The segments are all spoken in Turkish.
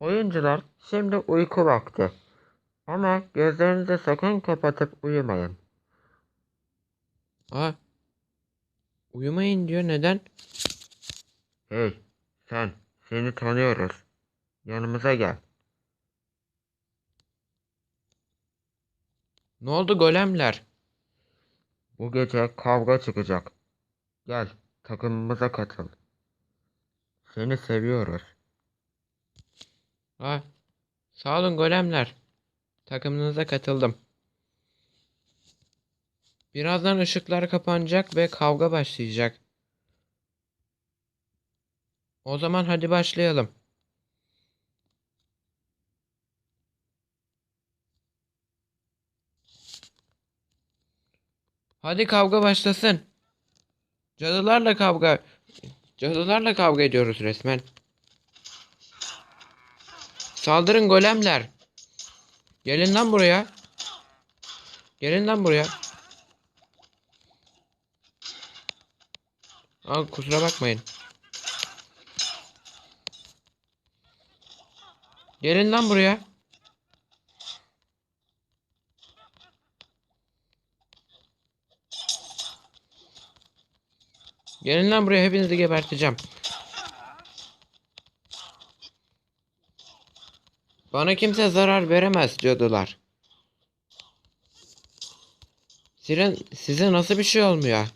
Oyuncular şimdi uyku vakti. Ama gözlerinizi sakın kapatıp uyumayın. Aa. Uyumayın diyor. Neden? Hey sen seni tanıyoruz. Yanımıza gel. Ne oldu golemler? Bu gece kavga çıkacak. Gel takımımıza katıl. Seni seviyoruz. Aa. Sağ olun golemler. Takımınıza katıldım. Birazdan ışıklar kapanacak ve kavga başlayacak. O zaman hadi başlayalım. Hadi kavga başlasın. Cadılarla kavga. Cadılarla kavga ediyoruz resmen. Saldırın golemler. Gelin lan buraya. Gelin lan buraya. Aa, kusura bakmayın. Gelin lan buraya. Gelin lan buraya hepinizi geberteceğim. Bana kimse zarar veremez cadılar. Siren, size nasıl bir şey olmuyor?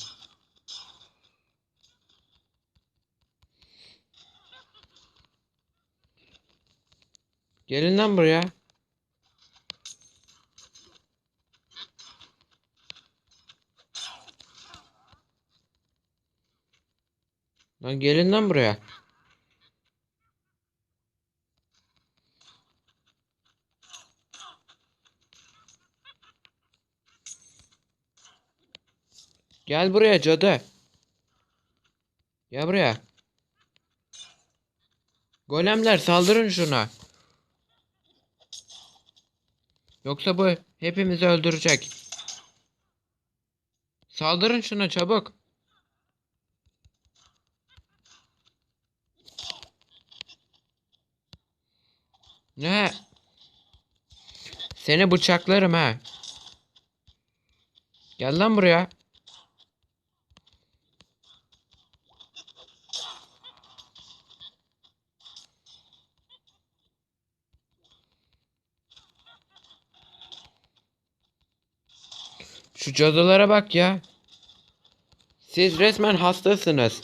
Gelin lan buraya. Lan gelin lan buraya. Gel buraya cadı. Gel buraya. Golemler saldırın şuna. Yoksa bu hepimizi öldürecek. Saldırın şuna çabuk. Ne? Seni bıçaklarım ha. Gel lan buraya. Şu cadılara bak ya. Siz resmen hastasınız.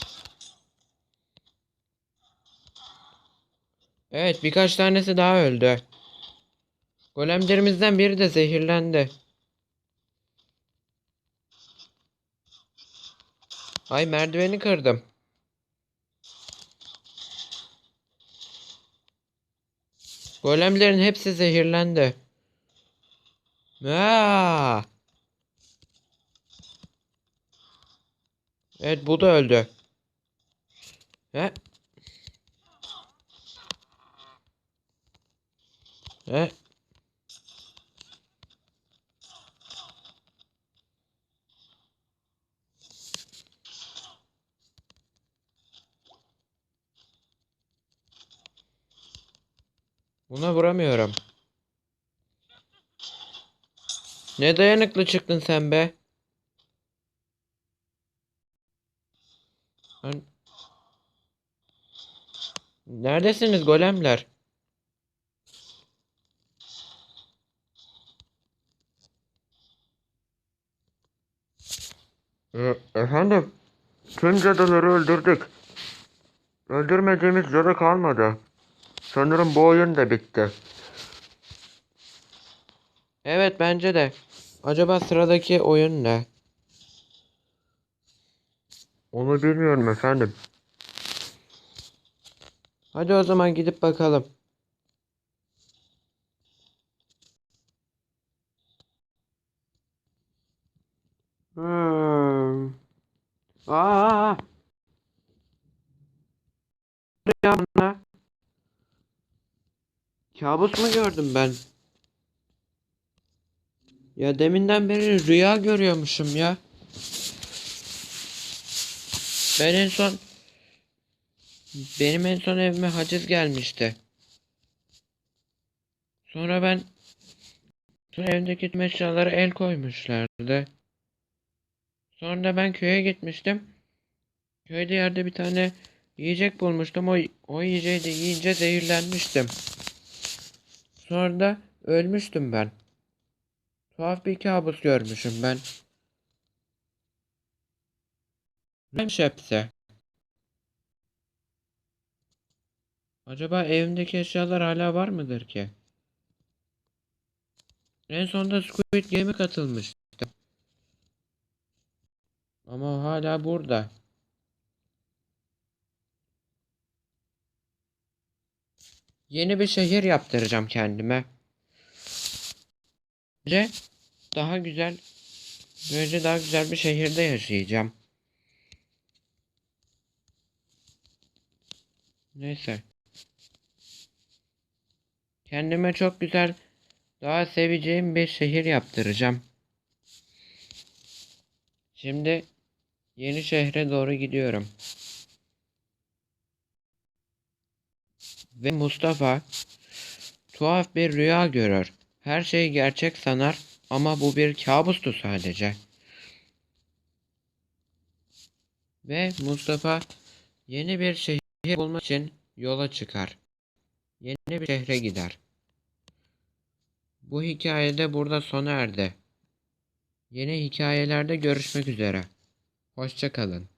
Evet birkaç tanesi daha öldü. Golemlerimizden biri de zehirlendi. Ay merdiveni kırdım. Golemlerin hepsi zehirlendi. Aa! Evet bu da öldü. He? He? Buna vuramıyorum. Ne dayanıklı çıktın sen be? Lan- Neredesiniz golemler? E, efendim, tüm cadıları öldürdük. Öldürmediğimiz cadı kalmadı. Sanırım bu oyun da bitti. Evet bence de. Acaba sıradaki oyun ne? Onu bilmiyorum efendim. Hadi o zaman gidip bakalım. Hmm. Aa! Ya ne? Kabus mu gördüm ben? Ya deminden beri rüya görüyormuşum ya. Ben en son benim en son evime haciz gelmişti. Sonra ben sonra evdeki tüm eşyalara el koymuşlardı. Sonra da ben köye gitmiştim. Köyde yerde bir tane yiyecek bulmuştum. O, o yiyeceği de yiyince zehirlenmiştim. Sonra da ölmüştüm ben. Tuhaf bir kabus görmüşüm ben. Neymiş hepsi? Acaba evimdeki eşyalar hala var mıdır ki? En sonunda Squid Game'e katılmıştım. Ama hala burada. Yeni bir şehir yaptıracağım kendime. Böylece daha güzel, böylece daha güzel bir şehirde yaşayacağım. Neyse. Kendime çok güzel, daha seveceğim bir şehir yaptıracağım. Şimdi yeni şehre doğru gidiyorum. Ve Mustafa tuhaf bir rüya görür. Her şeyi gerçek sanar ama bu bir kabustu sadece. Ve Mustafa yeni bir şehir bulmak için yola çıkar. Yeni bir şehre gider. Bu hikayede burada sona erdi. Yeni hikayelerde görüşmek üzere. Hoşça kalın.